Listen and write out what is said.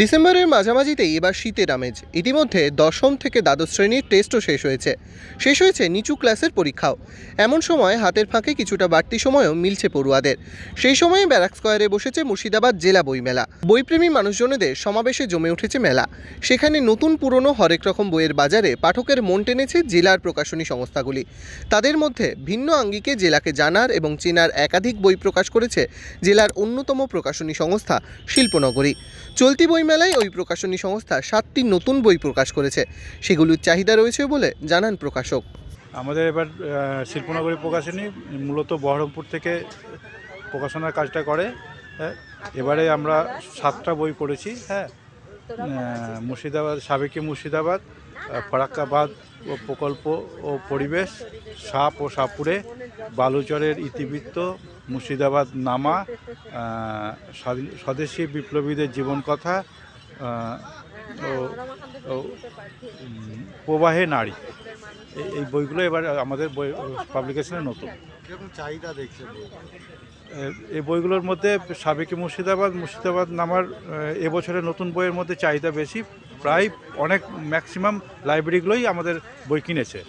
ডিসেম্বরের মাঝামাঝিতেই এবার শীতের আমেজ। ইতিমধ্যে দশম থেকে দ্বাদশ শ্রেণির টেস্টও শেষ হয়েছে। শেষ হয়েছে নিচু ক্লাসের পরীক্ষাও। এমন সময় হাতের ফাঁকে কিছুটা বাড়তি সময়ও মিলছে পড়ুয়াদের। সেই সময়ে ব্যারাক স্কোয়ারে বসেছে মুর্শিদাবাদ জেলা বইমেলা। বইপ্রেমী মানুষজনেদের সমাবেশে জমে উঠেছে মেলা। সেখানে নতুন পুরনো হরেক রকম বইয়ের বাজারে পাঠকের মন টেনেছে জেলার প্রকাশনী সংস্থাগুলি। তাদের মধ্যে ভিন্ন আঙ্গিকে জেলাকে জানার এবং চেনার একাধিক বই প্রকাশ করেছে জেলার অন্যতম প্রকাশনী সংস্থা শিল্পনগরী। চলতি বইমেলায় ওই প্রকাশনী সংস্থা সাতটি নতুন বই প্রকাশ করেছে। সেগুলির চাহিদা রয়েছে বলে জানান প্রকাশক। আমাদের এবার শিল্পনগরী প্রকাশনী মূলত বহরমপুর থেকে প্রকাশনার কাজটা করে হ্যাঁ। এবারে আমরা সাতটা বই করেছি হ্যাঁ। মুর্শিদাবাদ, সাবেকি মুর্শিদাবাদ ফরাক্কাবাদ ও প্রকল্প ও পরিবেশ, সাপ ও সাপুরে বালুচরের ইতিবৃত্ত মুর্শিদাবাদ নামা স্বদেশী বিপ্লবীদের জীবন কথা ও প্রবাহে নারী। এই এই বইগুলো এবার আমাদের বই পাবলিকেশনে নতুন। চাহিদা দেখছে এই বইগুলোর মধ্যে সাবেকি মুর্শিদাবাদ মুর্শিদাবাদ নামার আহ, এবছরের নতুন বইয়ের মধ্যে চাহিদা বেশি। প্রায় অনেক ম্যাক্সিমাম লাইব্রেরিগুলোই আমাদের বই কিনেছে।